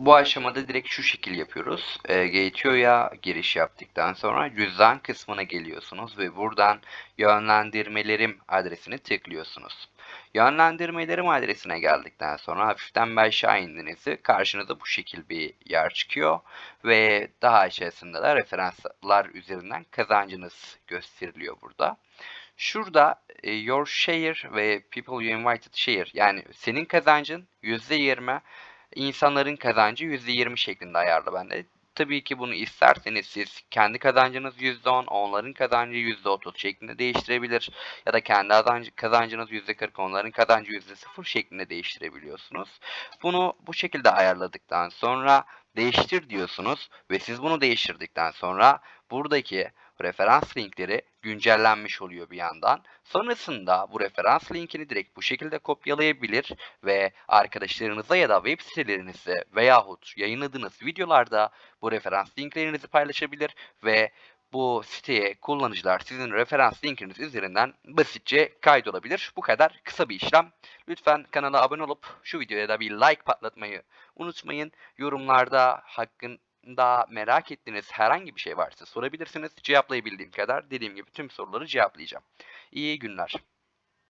Bu aşamada direkt şu şekil yapıyoruz. E, Gateo'ya giriş yaptıktan sonra cüzdan kısmına geliyorsunuz ve buradan yönlendirmelerim adresini tıklıyorsunuz. Yönlendirmelerim adresine geldikten sonra hafiften bir aşağı karşınıza bu şekil bir yer çıkıyor ve daha aşağısında da referanslar üzerinden kazancınız gösteriliyor burada. Şurada e, your share ve people you invited share yani senin kazancın %20 insanların kazancı %20 şeklinde ayarlı bende. Tabii ki bunu isterseniz siz kendi kazancınız %10, onların kazancı %30 şeklinde değiştirebilir. Ya da kendi kazancı, kazancınız %40, onların kazancı %0 şeklinde değiştirebiliyorsunuz. Bunu bu şekilde ayarladıktan sonra değiştir diyorsunuz ve siz bunu değiştirdikten sonra buradaki referans linkleri güncellenmiş oluyor bir yandan. Sonrasında bu referans linkini direkt bu şekilde kopyalayabilir ve arkadaşlarınıza ya da web sitelerinize veyahut yayınladığınız videolarda bu referans linklerinizi paylaşabilir ve bu siteye kullanıcılar sizin referans linkiniz üzerinden basitçe kaydolabilir. Bu kadar kısa bir işlem. Lütfen kanala abone olup şu videoya da bir like patlatmayı unutmayın. Yorumlarda hakkında merak ettiğiniz herhangi bir şey varsa sorabilirsiniz. Cevaplayabildiğim kadar dediğim gibi tüm soruları cevaplayacağım. İyi günler.